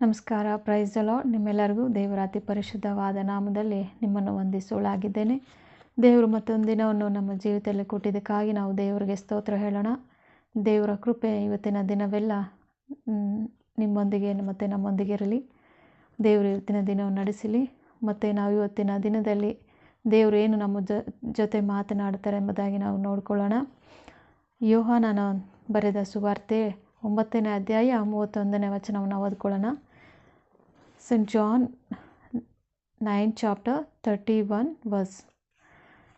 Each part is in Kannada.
ನಮಸ್ಕಾರ ಪ್ರೈಸ್ ಅಲೋ ನಿಮ್ಮೆಲ್ಲರಿಗೂ ದೇವರ ಅತಿ ಪರಿಶುದ್ಧವಾದ ನಾಮದಲ್ಲಿ ನಿಮ್ಮನ್ನು ವಂದಿಸೋಳಾಗಿದ್ದೇನೆ ದೇವರು ಮತ್ತೊಂದು ದಿನವನ್ನು ನಮ್ಮ ಜೀವಿತದಲ್ಲಿ ಕೊಟ್ಟಿದ್ದಕ್ಕಾಗಿ ನಾವು ದೇವರಿಗೆ ಸ್ತೋತ್ರ ಹೇಳೋಣ. ದೇವರ ಕೃಪೆ ಇವತ್ತಿನ ದಿನವೆಲ್ಲ ನಿಮ್ಮೊಂದಿಗೆ, ಮತ್ತು ನಮ್ಮೊಂದಿಗೆ ಇರಲಿ. ದೇವರು ಇವತ್ತಿನ ದಿನವನ್ನು ನಡೆಸಲಿ. ಮತ್ತು ನಾವು ಇವತ್ತಿನ ದಿನದಲ್ಲಿ ದೇವರು ಏನು ನಮ್ಮ ಜೊತೆ ಮಾತನಾಡ್ತಾರೆ ಎಂಬುದಾಗಿ ನಾವು ನೋಡ್ಕೊಳ್ಳೋಣ. ಯೋಹಾನನ ಬರೆದ ಸುವಾರ್ತೆ ಒಂಬತ್ತನೇ ಅಧ್ಯಾಯ ಮೂವತ್ತೊಂದನೇ ವಚನವನ್ನು ಓದ್ಕೊಳ್ಳೋಣ. Saint John nine chapter thirty one verse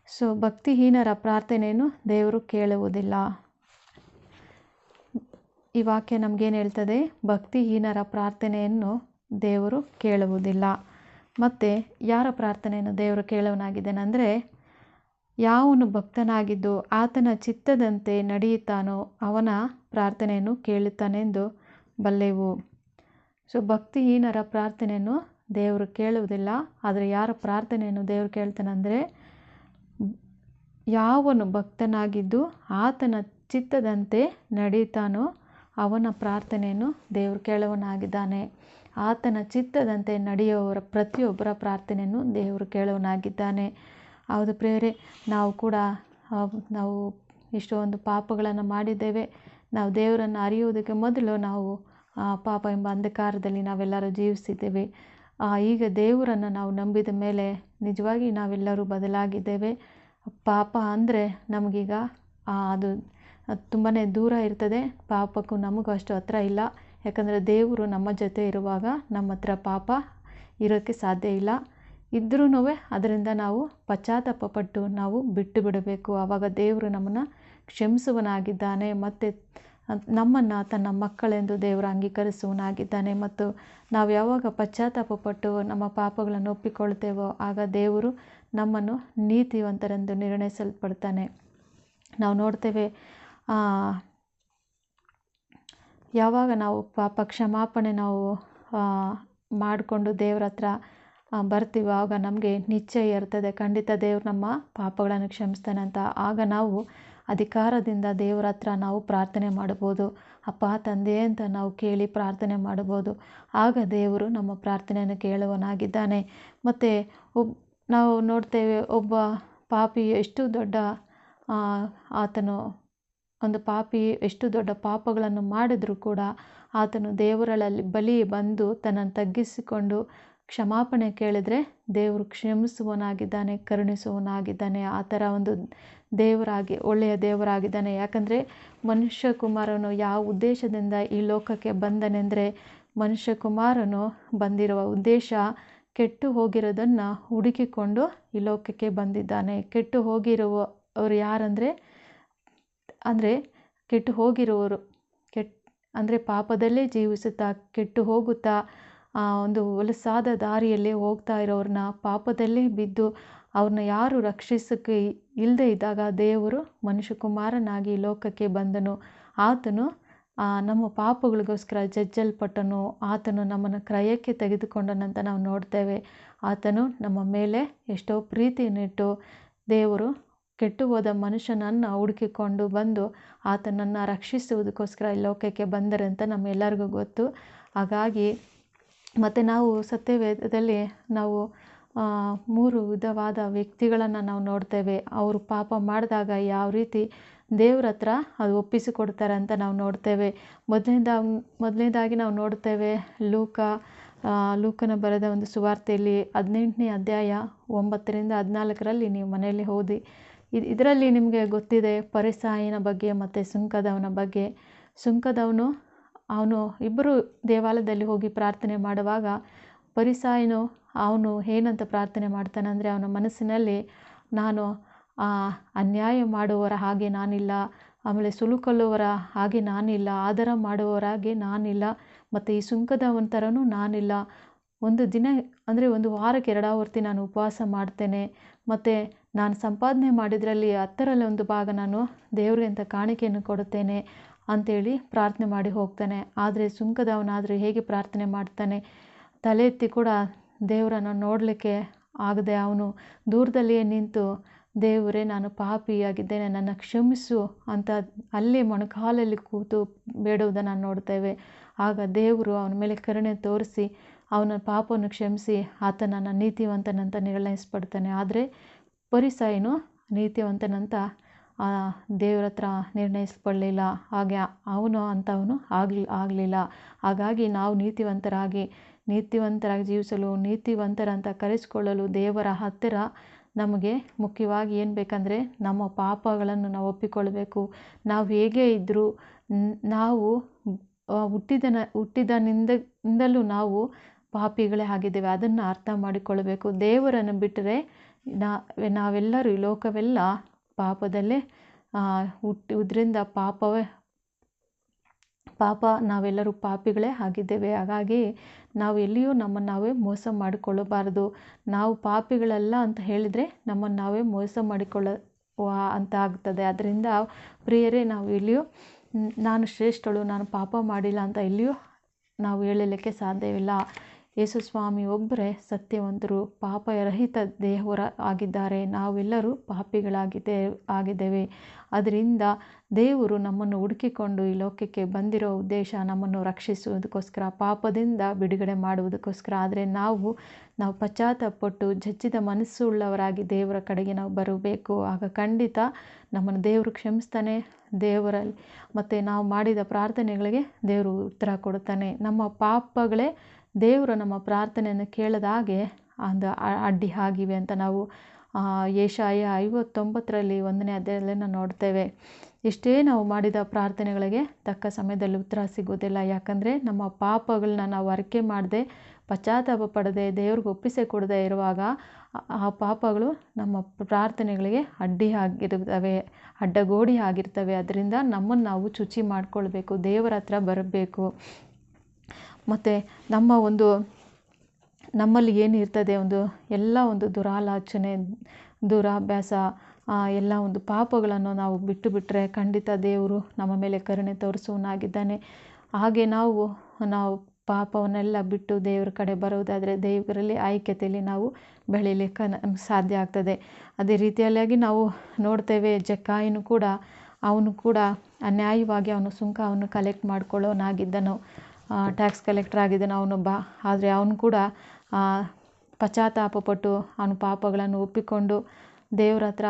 so ಭಕ್ತಿಹೀನರ ಪ್ರಾರ್ಥನೆಯನ್ನು ದೇವರು ಕೇಳುವುದಿಲ್ಲ. ಈ ವಾಕ್ಯ ನಮಗೇನು ಹೇಳ್ತದೆ? ಭಕ್ತಿಹೀನರ ಪ್ರಾರ್ಥನೆಯನ್ನು ದೇವರು ಕೇಳುವುದಿಲ್ಲ. ಮತ್ತು ಯಾರ ಪ್ರಾರ್ಥನೆಯನ್ನು ದೇವರು ಕೇಳುವನಾಗಿದ್ದಾನೆಂದರೆ, ಯಾವನು ಭಕ್ತನಾಗಿದ್ದು ಆತನ ಚಿತ್ತದಂತೆ ನಡೆಯುತ್ತಾನೋ ಅವನ ಪ್ರಾರ್ಥನೆಯನ್ನು ಕೇಳುತ್ತಾನೆಂದು ಬಲ್ಲೆವು. ಸೊ ಭಕ್ತಿಹೀನರ ಪ್ರಾರ್ಥನೆಯನ್ನು ದೇವರು ಕೇಳುವುದಿಲ್ಲ. ಆದರೆ ಯಾರ ಪ್ರಾರ್ಥನೆಯನ್ನು ದೇವರು ಕೇಳ್ತಾನೆಂದರೆ, ಯಾವನು ಭಕ್ತನಾಗಿದ್ದು ಆತನ ಚಿತ್ತದಂತೆ ನಡೀತಾನೋ ಅವನ ಪ್ರಾರ್ಥನೆಯನ್ನು ದೇವರು ಕೇಳುವನಾಗಿದ್ದಾನೆ ಆತನ ಚಿತ್ತದಂತೆ ನಡೆಯುವವರ ಪ್ರತಿಯೊಬ್ಬರ ಪ್ರಾರ್ಥನೆಯನ್ನು ದೇವರು ಕೇಳುವನಾಗಿದ್ದಾನೆ ಹೌದು ಪ್ರೇರೆ ನಾವು ಕೂಡ ನಾವು ಇಷ್ಟೊಂದು ಪಾಪಗಳನ್ನು ಮಾಡಿದ್ದೇವೆ. ನಾವು ದೇವರನ್ನು ಅರಿಯುವುದಕ್ಕೆ ಮೊದಲು ನಾವು ಪಾಪ ಎಂಬ ಅಂಧಕಾರದಲ್ಲಿ ನಾವೆಲ್ಲರೂ ಜೀವಿಸಿದ್ದೇವೆ. ಈಗ ದೇವರನ್ನು ನಾವು ನಂಬಿದ ಮೇಲೆ ನಿಜವಾಗಿ ನಾವೆಲ್ಲರೂ ಬದಲಾಗಿದ್ದೇವೆ. ಪಾಪ ಅಂದರೆ ನಮಗೀಗ ಅದು ತುಂಬಾ ದೂರ ಇರ್ತದೆ. ಪಾಪಕ್ಕೂ ನಮಗೂ ಅಷ್ಟು ಹತ್ರ ಇಲ್ಲ. ಯಾಕಂದರೆ ದೇವರು ನಮ್ಮ ಜೊತೆ ಇರುವಾಗ ನಮ್ಮ ಹತ್ರ ಪಾಪ ಇರೋಕ್ಕೆ ಸಾಧ್ಯ ಇಲ್ಲ. ಇದ್ರೂ ಅದರಿಂದ ನಾವು ಪಶ್ಚಾತ್ತಾಪ ಪಟ್ಟು ನಾವು ಬಿಟ್ಟು ಬಿಡಬೇಕು. ಆವಾಗ ದೇವರು ನಮ್ಮನ್ನು ಕ್ಷಮಿಸುವನಾಗಿದ್ದಾನೆ ಮತ್ತು ನಮ್ಮನ್ನು ತನ್ನ ಮಕ್ಕಳೆಂದು ದೇವರು ಅಂಗೀಕರಿಸುವನಾಗಿದ್ದಾನೆ ಮತ್ತು ನಾವು ಯಾವಾಗ ಪಶ್ಚಾತ್ತಾಪ ಪಟ್ಟು ನಮ್ಮ ಪಾಪಗಳನ್ನು ಒಪ್ಪಿಕೊಳ್ತೇವೋ ಆಗ ದೇವರು ನಮ್ಮನ್ನು ನೀತಿವಂತರೆಂದು ನಿರ್ಣಯಿಸಲ್ಪಡ್ತಾನೆ. ನಾವು ನೋಡ್ತೇವೆ ಯಾವಾಗ ನಾವು ಪಾಪ ಕ್ಷಮಾಪಣೆ ನಾವು ಮಾಡಿಕೊಂಡು ದೇವ್ರ ಹತ್ರ ಬರ್ತೀವೋ, ಆಗ ನಮಗೆ ನಿಶ್ಚಯ ಇರ್ತದೆ. ಖಂಡಿತ ದೇವ್ರು ನಮ್ಮ ಪಾಪಗಳನ್ನು ಕ್ಷಮಿಸ್ತಾನೆ ಅಂತ. ಆಗ ನಾವು ಅಧಿಕಾರದಿಂದ ದೇವರ ಹತ್ರ ನಾವು ಪ್ರಾರ್ಥನೆ ಮಾಡ್ಬೋದು. ಅಪ್ಪ, ತಂದೆ ಅಂತ ನಾವು ಕೇಳಿ ಪ್ರಾರ್ಥನೆ ಮಾಡ್ಬೋದು. ಆಗ ದೇವರು ನಮ್ಮ ಪ್ರಾರ್ಥನೆಯನ್ನು ಕೇಳುವನಾಗಿದ್ದಾನೆ ಮತ್ತು ಒಬ್, ನಾವು ನೋಡ್ತೇವೆ ಒಬ್ಬ ಪಾಪಿ ಎಷ್ಟು ದೊಡ್ಡ ಆತನು ಒಂದು ಪಾಪಿ ಎಷ್ಟು ದೊಡ್ಡ ಪಾಪಗಳನ್ನು ಮಾಡಿದರೂ ಕೂಡ ಆತನು ದೇವರಲ್ಲಿ ಬಳಿ ಬಂದು ತನ್ನನ್ನು ತಗ್ಗಿಸಿಕೊಂಡು ಕ್ಷಮಾಪಣೆ ಕೇಳಿದರೆ ದೇವರು ಕ್ಷಮಿಸುವನಾಗಿದ್ದಾನೆ ಕರುಣಿಸುವನಾಗಿದ್ದಾನೆ ಆ ಥರ ಒಂದು ದೇವರಾಗಿ, ಒಳ್ಳೆಯ ದೇವರಾಗಿದ್ದಾನೆ. ಯಾಕಂದರೆ ಮನುಷ್ಯಕುಮಾರನು ಯಾವ ಉದ್ದೇಶದಿಂದ ಈ ಲೋಕಕ್ಕೆ ಬಂದನೆಂದರೆ ಮನುಷ್ಯಕುಮಾರನು ಬಂದಿರುವ ಉದ್ದೇಶ ಕೆಟ್ಟು ಹೋಗಿರೋದನ್ನು ಹುಡುಕಿಕೊಂಡು ಈ ಲೋಕಕ್ಕೆ ಬಂದಿದ್ದಾನೆ. ಕೆಟ್ಟು ಹೋಗಿರುವ ಅವರು ಯಾರಂದರೆ, ಅಂದರೆ ಕೆಟ್ಟು ಹೋಗಿರುವವರು, ಕೆಟ್, ಅಂದರೆ ಪಾಪದಲ್ಲೇ ಜೀವಿಸುತ್ತಾ, ಕೆಟ್ಟು ಹೋಗುತ್ತಾ ಒಂದು ಹೊಲಸಾದ ದಾರಿಯಲ್ಲಿ ಹೋಗ್ತಾ ಇರೋರನ್ನ ಪಾಪದಲ್ಲೇ ಬಿದ್ದು ಅವ್ರನ್ನ ಯಾರು ರಕ್ಷಿಸೋಕ್ಕೆ ಇಲ್ಲದೆ ಇದ್ದಾಗ ದೇವರು ಮನುಷ್ಯ ಕುಮಾರನಾಗಿ ಲೋಕಕ್ಕೆ ಬಂದನು. ಆತನು ಆ, ನಮ್ಮ ಪಾಪಗಳಿಗೋಸ್ಕರ ಜಜ್ಜಲ್ಪಟ್ಟನು. ಆತನು ನಮ್ಮನ್ನು ಕ್ರಯಕ್ಕೆ ತೆಗೆದುಕೊಂಡನಂತ ನಾವು ನೋಡ್ತೇವೆ. ಆತನು ನಮ್ಮ ಮೇಲೆ ಎಷ್ಟೋ ಪ್ರೀತಿಯನ್ನಿಟ್ಟು ದೇವರು ಕೆಟ್ಟು ಹೋದ ಮನುಷ್ಯನನ್ನು ಹುಡುಕಿಕೊಂಡು ಬಂದು ಆತನನ್ನು ರಕ್ಷಿಸುವುದಕ್ಕೋಸ್ಕರ ಈ ಲೋಕಕ್ಕೆ ಬಂದರೆ ಅಂತ ನಮ್ಮೆಲ್ಲರಿಗೂ ಗೊತ್ತು. ಹಾಗಾಗಿ ಮತ್ತು ನಾವು ಸತ್ಯವೇದದಲ್ಲಿ ನಾವು ಮೂರು ವಿಧವಾದ ವ್ಯಕ್ತಿಗಳನ್ನು ನಾವು ನೋಡ್ತೇವೆ. ಅವರು ಪಾಪ ಮಾಡಿದಾಗ ಯಾವ ರೀತಿ ದೇವ್ರ ಹತ್ರ ಅದು ಒಪ್ಪಿಸಿಕೊಡ್ತಾರೆ ಅಂತ ನಾವು ನೋಡ್ತೇವೆ. ಮೊದಲಿಂದ ಮೊದಲನೇದಾಗಿ ನಾವು ನೋಡ್ತೇವೆ, ಲೂಕ ಲೂಕನ ಬರೆದ ಒಂದು ಸುವಾರ್ತೆಯಲ್ಲಿ ಹದಿನೆಂಟನೇ ಅಧ್ಯಾಯ ಒಂಬತ್ತರಿಂದ ಹದಿನಾಲ್ಕರಲ್ಲಿ ನೀವು ಮನೆಯಲ್ಲಿ ಓದಿ. ಇದು, ಇದರಲ್ಲಿ ನಿಮಗೆ ಗೊತ್ತಿದೆ, ಪರಿಸಾಯಿನ ಬಗ್ಗೆ ಮತ್ತು ಸುಂಕದವನ ಬಗ್ಗೆ. ಸುಂಕದವನು ಅವನು ಇಬ್ಬರು ದೇವಾಲಯದಲ್ಲಿ ಹೋಗಿ ಪ್ರಾರ್ಥನೆ ಮಾಡುವಾಗ, ಪರಿಸಾಯನು ಅವನು ಏನಂತ ಪ್ರಾರ್ಥನೆ ಮಾಡ್ತಾನೆ ಅಂದರೆ ಅವನ ಮನಸ್ಸಿನಲ್ಲಿ ನಾನು ಅನ್ಯಾಯ ಮಾಡುವವರ ಹಾಗೆ ನಾನಿಲ್ಲ, ಆಮೇಲೆ ಸುಲುಕೊಲ್ಲುವರ ಹಾಗೆ ನಾನಿಲ್ಲ, ಆದರ ಮಾಡುವವರ ಹಾಗೆ ನಾನಿಲ್ಲ, ಮತ್ತು ಈ ಸುಂಕದವನ ಥರನೂ ನಾನಿಲ್ಲ. ಒಂದು ದಿನ ಅಂದರೆ ಒಂದು ವಾರಕ್ಕೆ ಎರಡಾವರ್ತಿ ನಾನು ಉಪವಾಸ ಮಾಡ್ತೇನೆ, ಮತ್ತು ನಾನು ಸಂಪಾದನೆ ಮಾಡಿದ್ರಲ್ಲಿ ಹತ್ತರಲ್ಲಿ ಒಂದು ಭಾಗ ನಾನು ದೇವರಿಗೆ ಅಂತ ಕಾಣಿಕೆಯನ್ನು ಕೊಡುತ್ತೇನೆ ಅಂಥೇಳಿ ಪ್ರಾರ್ಥನೆ ಮಾಡಿ ಹೋಗ್ತಾನೆ. ಆದರೆ ಸುಂಕದವನಾದರೂ ಹೇಗೆ ಪ್ರಾರ್ಥನೆ ಮಾಡ್ತಾನೆ? ತಲೆ ಎತ್ತಿ ಕೂಡ ದೇವರನ್ನು ನೋಡಲಿಕ್ಕೆ ಆಗದೆ ಅವನು ದೂರದಲ್ಲಿಯೇ ನಿಂತು, ದೇವರೇ, ನಾನು ಪಾಪಿಯಾಗಿದ್ದೇನೆ, ನನ್ನ ಕ್ಷಮಿಸು ಅಂತ ಅಲ್ಲೇ ಮೊಣಕಾಲಲ್ಲಿ ಕೂತು ಬೇಡುವುದನ್ನು ನೋಡ್ತೇವೆ. ಆಗ ದೇವರು ಅವನ ಮೇಲೆ ಕರುಣೆ ತೋರಿಸಿ, ಅವನ ಪಾಪವನ್ನು ಕ್ಷಮಿಸಿ ಆತನನ್ನು ನೀತಿವಂತನಂತ ನಿರ್ಣಯಿಸ್ಪಡ್ತಾನೆ ಆದರೆ ಪರಿಸಾಯನು ನೀತಿವಂತನಂತ ದೇವ್ರ ಹತ್ರ ನಿರ್ಣಯಿಸ್ಕೊಳ್ಳಿಲ್ಲ, ಹಾಗೆ ಅವನು ಅಂಥವನು ಆಗ್ಲಿ, ಆಗಲಿಲ್ಲ. ಹಾಗಾಗಿ ನಾವು ನೀತಿವಂತರಾಗಿ ನೀತಿವಂತರಾಗಿ ಜೀವಿಸಲು ನೀತಿವಂತರಂತ ಕರೆಸಿಕೊಳ್ಳಲು ದೇವರ ಹತ್ತಿರ ನಮಗೆ ಮುಖ್ಯವಾಗಿ ಏನು ಬೇಕಂದರೆ ನಮ್ಮ ಪಾಪಗಳನ್ನು ನಾವು ಒಪ್ಪಿಕೊಳ್ಬೇಕು. ನಾವು ಹೇಗೆ ಇದ್ದರೂ ನಾವು ಹುಟ್ಟಿದನ ಹುಟ್ಟಿದನಿಂದ ಇಂದಲೂ ನಾವು ಪಾಪಿಗಳೇ ಆಗಿದ್ದೇವೆ. ಅದನ್ನು ಅರ್ಥ ಮಾಡಿಕೊಳ್ಳಬೇಕು ದೇವರನ್ನು ಬಿಟ್ಟರೆ ನಾವೆಲ್ಲರೂ ಈ ಲೋಕವೆಲ್ಲ ಪಾಪದಲ್ಲೇ ಹುಟ್ಟುವುದರಿಂದ ಪಾಪವೇ, ಪಾಪ, ನಾವೆಲ್ಲರೂ ಪಾಪಿಗಳೇ ಆಗಿದ್ದೇವೆ. ಹಾಗಾಗಿ ನಾವು ಎಲ್ಲಿಯೂ ನಮ್ಮನ್ನು ನಾವೇ ಮೋಸ ಮಾಡಿಕೊಳ್ಳಬಾರದು. ನಾವು ಪಾಪಿಗಳಲ್ಲ ಅಂತ ಹೇಳಿದರೆ ನಮ್ಮನ್ನು ನಾವೇ ಮೋಸ ಮಾಡಿಕೊಳ್ಳ ಅಂತ ಆಗ್ತದೆ. ಅದರಿಂದ ಪ್ರಿಯರೇ, ನಾವು ಎಲ್ಲಿಯೂ, ನಾನು ಶ್ರೇಷ್ಠಳು, ನಾನು ಪಾಪ ಮಾಡಿಲ್ಲ ಅಂತ ಎಲ್ಲಿಯೂ ನಾವು ಹೇಳಲಿಕ್ಕೆ ಸಾಧ್ಯವಿಲ್ಲ. ಯೇಸು ಸ್ವಾಮಿ ಒಬ್ಬರೇ ಸತ್ಯವಂತರು, ಪಾಪರಹಿತ ದೇವರ ಆಗಿದ್ದಾರೆ. ನಾವೆಲ್ಲರೂ ಪಾಪಿಗಳಾಗಿದೆ ಆಗಿದ್ದೇವೆ. ಅದರಿಂದ ದೇವರು ನಮ್ಮನ್ನು ಹುಡುಕಿಕೊಂಡು ಈ ಲೋಕಕ್ಕೆ ಬಂದಿರೋ ಉದ್ದೇಶ ನಮ್ಮನ್ನು ರಕ್ಷಿಸುವುದಕ್ಕೋಸ್ಕರ, ಪಾಪದಿಂದ ಬಿಡುಗಡೆ ಮಾಡುವುದಕ್ಕೋಸ್ಕರ. ಆದರೆ ನಾವು ನಾವು ಪಶ್ಚಾತ್ತಪಟ್ಟು ಜಜ್ಜಿದ ಮನಸ್ಸುಳ್ಳವರಾಗಿ ದೇವರ ಕಡೆಗೆ ನಾವು ಬರಬೇಕು. ಆಗ ಖಂಡಿತ ನಮ್ಮನ್ನು ದೇವರು ಕ್ಷಮಿಸ್ತಾನೆ. ದೇವರಲ್ಲಿ ಮತ್ತು ನಾವು ಮಾಡಿದ ಪ್ರಾರ್ಥನೆಗಳಿಗೆ ದೇವರು ಉತ್ತರ ಕೊಡುತ್ತಾನೆ. ನಮ್ಮ ಪಾಪಗಳೇ ದೇವರು ನಮ್ಮ ಪ್ರಾರ್ಥನೆಯನ್ನು ಕೇಳದ ಹಾಗೆ ಒಂದು ಅಡ್ಡಿ ಆಗಿವೆ ಅಂತ ನಾವು ಏಷಾಯ ಐವತ್ತೊಂಬತ್ತರಲ್ಲಿ ಒಂದನೇ ಅಧ್ಯಾಯದಲ್ಲಿ ನಾವು ನೋಡ್ತೇವೆ. ಎಷ್ಟೇ ನಾವು ಮಾಡಿದ ಪ್ರಾರ್ಥನೆಗಳಿಗೆ ತಕ್ಕ ಸಮಯದಲ್ಲಿ ಉತ್ತರ ಸಿಗೋದಿಲ್ಲ ಯಾಕಂದರೆ ನಮ್ಮ ಪಾಪಗಳನ್ನ ನಾವು ಅರಿಕೆ ಮಾಡದೆ, ಪಶ್ಚಾತ್ತಾಪ ಪಡದೆ, ದೇವ್ರಿಗೆ ಒಪ್ಪಿಸಿ ಕೊಡದೆ ಇರುವಾಗ ಆ ಪಾಪಗಳು ನಮ್ಮ ಪ್ರಾರ್ಥನೆಗಳಿಗೆ ಅಡ್ಡಿ ಆಗಿರ್ತವೆ ಅಡ್ಡಗೋಡಿ ಆಗಿರ್ತವೆ. ಅದರಿಂದ ನಮ್ಮನ್ನು ನಾವು ಶುಚಿ ಮಾಡಿಕೊಳ್ಬೇಕು, ದೇವರ ಹತ್ರ ಬರಬೇಕು. ಮತ್ತು ನಮ್ಮ ಒಂದು, ನಮ್ಮಲ್ಲಿ ಏನಿರ್ತದೆ ಒಂದು ಎಲ್ಲ ಒಂದು ದುರಾಲೋಚನೆ, ದುರಾಭ್ಯಾಸ ಎಲ್ಲ ಒಂದು ಪಾಪಗಳನ್ನು ನಾವು ಬಿಟ್ಟು ಬಿಟ್ಟರೆ ಖಂಡಿತ ದೇವರು ನಮ್ಮ ಮೇಲೆ ಕರುಣೆ ತೋರಿಸುವನಾಗಿದ್ದಾನೆ ಹಾಗೆ ನಾವು ನಾವು ಪಾಪವನ್ನೆಲ್ಲ ಬಿಟ್ಟು ದೇವರ ಕಡೆ ಬರುವುದಾದರೆ ದೇವರಲ್ಲಿ ಐಕ್ಯತೆಯಲ್ಲಿ ನಾವು ಬೆಳೀಲಿಕ್ಕೆ ಸಾಧ್ಯ ಆಗ್ತದೆ. ಅದೇ ರೀತಿಯಾಗಿ ನಾವು ನೋಡ್ತೇವೆ ಜಕ್ಕಾಯಿನೂ ಕೂಡ, ಅವನು ಕೂಡ ಅನ್ಯಾಯವಾಗಿ ಅವನು ಸುಂಕವನ್ನು ಕಲೆಕ್ಟ್ ಮಾಡ್ಕೊಳ್ಳೋನಾಗಿದ್ದನು. ಟ್ಯಾಕ್ಸ್ ಕಲೆಕ್ಟರ್ ಆಗಿದ್ದಾನೆ ಅವನೊಬ್ಬ. ಆದರೆ ಅವನು ಕೂಡ ಪಶ್ಚಾತ್ತಾಪಪಟ್ಟು ಅವನ ಪಾಪಗಳನ್ನು ಒಪ್ಪಿಕೊಂಡು ದೇವ್ರ ಹತ್ರ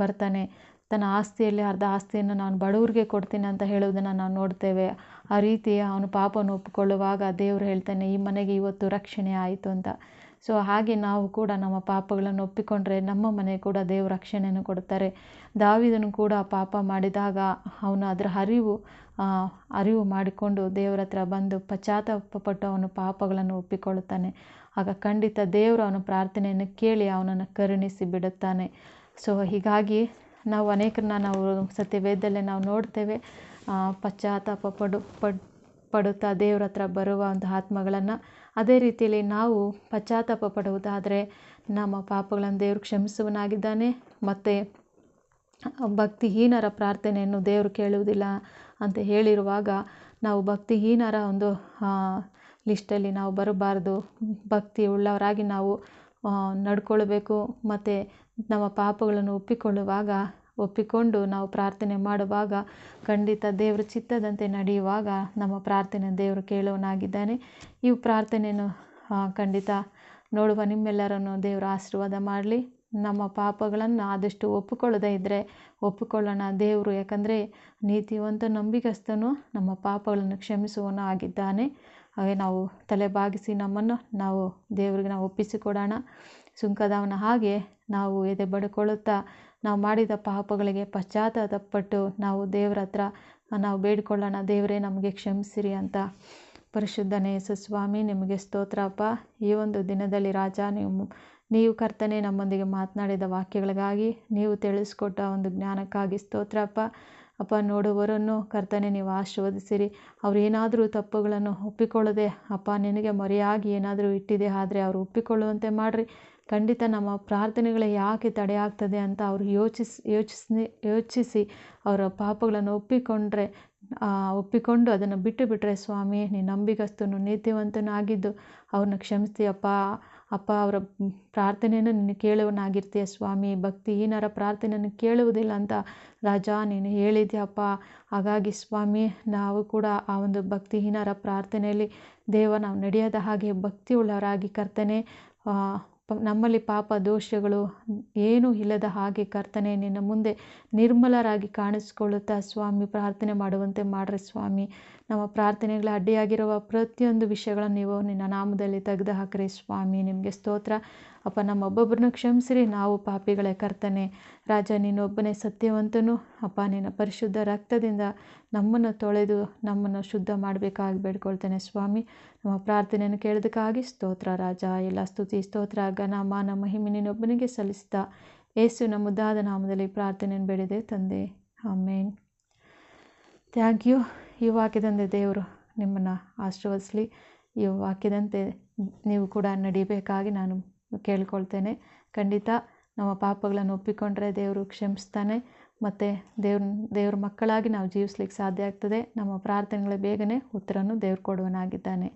ಬರ್ತಾನೆ. ತನ್ನ ಆಸ್ತಿಯಲ್ಲಿ ಅರ್ಧ ಆಸ್ತಿಯನ್ನು ನಾನು ಬಡವ್ರಿಗೆ ಕೊಡ್ತೀನಿ ಅಂತ ಹೇಳುವುದನ್ನು ನಾವು ನೋಡ್ತೇವೆ. ಆ ರೀತಿ ಅವನು ಪಾಪವನ್ನು ಒಪ್ಪಿಕೊಳ್ಳುವಾಗ ದೇವರು ಹೇಳ್ತಾನೆ, ಈ ಮನೆಗೆ ಇವತ್ತು ರಕ್ಷಣೆ ಆಯಿತು ಅಂತ. ಸೊ ಹಾಗೆ ನಾವು ಕೂಡ ನಮ್ಮ ಪಾಪಗಳನ್ನು ಒಪ್ಪಿಕೊಂಡ್ರೆ ನಮ್ಮ ಮನೆ ಕೂಡ ದೇವ್ರ ರಕ್ಷಣೆಯನ್ನು ಕೊಡ್ತಾರೆ ದಾವಿದನು ಕೂಡ ಪಾಪ ಮಾಡಿದಾಗ ಅವನು ಅದರ ಅರಿವು ಅರಿವು ಮಾಡಿಕೊಂಡು ದೇವರ ಹತ್ರ ಬಂದು ಪಶ್ಚಾತ್ತಾಪಪಟ್ಟು ಅವನು ಪಾಪಗಳನ್ನು ಒಪ್ಪಿಕೊಳ್ಳುತ್ತಾನೆ. ಆಗ ಖಂಡಿತ ದೇವರು ಅವನ ಪ್ರಾರ್ಥನೆಯನ್ನು ಕೇಳಿ ಅವನನ್ನು ಕರುಣಿಸಿ ಬಿಡುತ್ತಾನೆ. ಸೊ ಹೀಗಾಗಿ ನಾವು ಅನೇಕರನ್ನ ನಾವು ಸತ್ಯವೇದಲ್ಲೇ ನಾವು ನೋಡ್ತೇವೆ. ಪಶ್ಚಾತ್ತಾಪ ಪಡು ಪಡ್, ಪಡುತ್ತಾ ದೇವರ ಹತ್ರ ಬರುವ ಒಂದು ಆತ್ಮಗಳನ್ನು ಅದೇ ರೀತಿಯಲ್ಲಿ ನಾವು ಪಶ್ಚಾತ್ತಾಪ ಪಡುವುದಾದರೆ ನಮ್ಮ ಪಾಪಗಳನ್ನು ದೇವರು ಕ್ಷಮಿಸುವನಾಗಿದ್ದಾನೆ ಮತ್ತು ಭಕ್ತಿಹೀನರ ಪ್ರಾರ್ಥನೆಯನ್ನು ದೇವರು ಕೇಳುವುದಿಲ್ಲ ಅಂತ ಹೇಳಿರುವಾಗ ನಾವು ಭಕ್ತಿಹೀನರ ಒಂದು ಲಿಸ್ಟಲ್ಲಿ ನಾವು ಬರಬಾರ್ದು. ಭಕ್ತಿ ಉಳ್ಳವರಾಗಿ ನಾವು ನಡ್ಕೊಳ್ಬೇಕು, ಮತ್ತು ನಮ್ಮ ಪಾಪಗಳನ್ನು ಒಪ್ಪಿಕೊಳ್ಳುವಾಗ ಒಪ್ಪಿಕೊಂಡು ನಾವು ಪ್ರಾರ್ಥನೆ ಮಾಡುವಾಗ ಖಂಡಿತ ದೇವರ ಚಿತ್ತದಂತೆ ನಡೆಯುವಾಗ ನಮ್ಮ ಪ್ರಾರ್ಥನೆ ದೇವರು ಕೇಳುವನಾಗಿದ್ದಾನೆ ಈ ಪ್ರಾರ್ಥನೆಯನ್ನು ಖಂಡಿತ ನೋಡುವ ನಿಮ್ಮೆಲ್ಲರನ್ನು ದೇವರು ಆಶೀರ್ವಾದ ಮಾಡಲಿ. ನಮ್ಮ ಪಾಪಗಳನ್ನು ಆದಷ್ಟು ಒಪ್ಪಿಕೊಳ್ಳದೇ ಇದ್ದರೆ ಒಪ್ಪಿಕೊಳ್ಳೋಣ. ದೇವರು ಯಾಕಂದರೆ ನೀತಿವಂತ ನಂಬಿಕಸ್ತನು ನಮ್ಮ ಪಾಪಗಳನ್ನು ಕ್ಷಮಿಸುವನು ಆಗಿದ್ದಾನೆ. ಹಾಗೆ ನಾವು ತಲೆ ಬಾಗಿಸಿ ನಮ್ಮನ್ನು ನಾವು ದೇವರಿಗೆ ನಾವು ಒಪ್ಪಿಸಿಕೊಡೋಣ. ಸುಂಕದವನ ಹಾಗೆ ನಾವು ಎದೆ ಬಡ್ಕೊಳ್ಳುತ್ತಾ ನಾವು ಮಾಡಿದ ಪಾಪಗಳಿಗೆ ಪಶ್ಚಾತ್ತಾಪಪಟ್ಟು ನಾವು ದೇವರ ಹತ್ರ ನಾವು ಬೇಡಿಕೊಳ್ಳೋಣ, ದೇವರೇ ನಮಗೆ ಕ್ಷಮಿಸಿರಿ ಅಂತ ಪರಿಶುದ್ಧನೇ ಸ್ವಾಮಿ, ನಿಮಗೆ ಸ್ತೋತ್ರಪ್ಪ ಈ ಒಂದು ದಿನದಲ್ಲಿ ರಾಜ, ನೀವು ನೀವು ಕರ್ತನೆ ನಮ್ಮೊಂದಿಗೆ ಮಾತನಾಡಿದ ವಾಕ್ಯಗಳಿಗಾಗಿ ನೀವು ತಿಳಿಸ್ಕೊಟ್ಟ ಒಂದು ಜ್ಞಾನಕ್ಕಾಗಿ ಸ್ತೋತ್ರಪ್ಪ ಅಪ್ಪ, ನೋಡುವವರನ್ನು ಕರ್ತನೆ ನೀವು ಆಶೀರ್ವದಿಸಿರಿ. ಅವ್ರು ಏನಾದರೂ ತಪ್ಪುಗಳನ್ನು ಒಪ್ಪಿಕೊಳ್ಳದೆ, ಅಪ್ಪ, ನಿನಗೆ ಮರೆಯಾಗಿ ಏನಾದರೂ ಇಟ್ಟಿದೆ, ಆದರೆ ಅವರು ಒಪ್ಪಿಕೊಳ್ಳುವಂತೆ ಮಾಡಿರಿ. ಖಂಡಿತ ನಮ್ಮ ಪ್ರಾರ್ಥನೆಗಳು ಯಾಕೆ ತಡೆಯಾಗ್ತದೆ ಅಂತ ಅವರು ಯೋಚಿಸಿ ಯೋಚಿಸಿ ಯೋಚಿಸಿ ಅವರ ಪಾಪಗಳನ್ನು ಒಪ್ಪಿಕೊಂಡ್ರೆ ಒಪ್ಪಿಕೊಂಡು ಅದನ್ನು ಬಿಟ್ಟು ಬಿಟ್ಟರೆ ಸ್ವಾಮಿ, ನೀನು ನಂಬಿಗಸ್ತನು, ನೀತಿವಂತನಾಗಿದ್ದು ಅವ್ರನ್ನ ಕ್ಷಮಿಸ್ತೀಯಪ್ಪ ಅಪ್ಪ ಅವರ ಪ್ರಾರ್ಥನೆಯನ್ನು ನೀನು ಕೇಳುವನಾಗಿರ್ತೀಯ ಸ್ವಾಮಿ. ಭಕ್ತಿಹೀನರ ಪ್ರಾರ್ಥನೆಯನ್ನು ಕೇಳುವುದಿಲ್ಲ ಅಂತ ರಾಜ ನೀನು ಹೇಳಿದ್ಯಪ್ಪ. ಹಾಗಾಗಿ ಸ್ವಾಮಿ, ನಾವು ಕೂಡ ಆ ಒಂದು ಭಕ್ತಿಹೀನರ ಪ್ರಾರ್ಥನೆಯಲ್ಲಿ ದೇವ ನಾವು ನಡೆಯದ ಹಾಗೆ ಭಕ್ತಿಯುಳ್ಳವರಾಗಿ ಕರ್ತನೆ ನಮ್ಮಲ್ಲಿ ಪಾಪ ದೋಷಗಳು ಏನೂ ಇಲ್ಲದ ಹಾಗೆ ಕರ್ತನೆ ನಿನ್ನ ಮುಂದೆ ನಿರ್ಮಲರಾಗಿ ಕಾಣಿಸಿಕೊಳ್ಳುತ್ತಾ ಸ್ವಾಮಿ, ಪ್ರಾರ್ಥನೆ ಮಾಡುವಂತೆ ಮಾಡ್ರಿ ಸ್ವಾಮಿ. ನಮ್ಮ ಪ್ರಾರ್ಥನೆಗಳ ಅಡ್ಡಿಯಾಗಿರುವ ಪ್ರತಿಯೊಂದು ವಿಷಯಗಳನ್ನು ನೀವು ನಿನ್ನ ನಾಮದಲ್ಲಿ ತೆಗೆದು ಹಾಕ್ರಿ ಸ್ವಾಮಿ, ನಿಮಗೆ ಸ್ತೋತ್ರ. ಅಪ್ಪ, ನಮ್ಮೊಬ್ಬೊಬ್ಬರನ್ನು ಕ್ಷಮಿಸಿರಿ. ನಾವು ಪಾಪಿಗಳೇ, ಕರ್ತನೆ. ರಾಜ, ನೀನೊಬ್ಬನೇ ಸತ್ಯವಂತನು. ಅಪ್ಪ, ನಿನ್ನ ಪರಿಶುದ್ಧ ರಕ್ತದಿಂದ ನಮ್ಮನ್ನು ತೊಳೆದು ನಮ್ಮನ್ನು ಶುದ್ಧ ಮಾಡಬೇಕಾಗಿ ಬೇಡ್ಕೊಳ್ತೇನೆ. ಸ್ವಾಮಿ, ನಮ್ಮ ಪ್ರಾರ್ಥನೆಯನ್ನು ಕೇಳೋದಕ್ಕಾಗಿ ಸ್ತೋತ್ರ. ರಾಜ, ಎಲ್ಲ ಸ್ತುತಿ, ಸ್ತೋತ್ರ, ಘನ, ಮಾನ, ಮಹಿಮೆ ನೀನೊಬ್ಬನಿಗೆ ಸಲ್ಲಿಸ್ತಾ ಏಸು ಮುದ್ದಾದ ನಾಮದಲ್ಲಿ ಪ್ರಾರ್ಥನೆಯನ್ನು ಬೇಡಿದೆ ತಂದೆ. ಆಮೇನ್. ಥ್ಯಾಂಕ್ ಯು ಈ ವಾಕ್ಯದಂತೆ ದೇವರು ನಿಮ್ಮನ್ನು ಆಶೀರ್ವದಿಸಲಿ. ಈ ವಾಕ್ಯದಂತೆ ನೀವು ಕೂಡ ನಡಿಬೇಕಾಗಿ ನಾನು ಕೇಳ್ಕೊಳ್ತೇನೆ. ಖಂಡಿತ ನಮ್ಮ ಪಾಪಗಳನ್ನು ಒಪ್ಪಿಕೊಂಡ್ರೆ ದೇವರು ಕ್ಷಮಿಸ್ತಾನೆ. ಮತ್ತು ದೇವ್ರ ದೇವ್ರ ಮಕ್ಕಳಾಗಿ ನಾವು ಜೀವಿಸ್ಲಿಕ್ಕೆ ಸಾಧ್ಯ ಆಗ್ತದೆ. ನಮ್ಮ ಪ್ರಾರ್ಥನೆಗಳ ಬೇಗನೆ ಉತ್ತರನೂ ದೇವ್ರು ಕೊಡುವನಾಗಿದ್ದಾನೆ.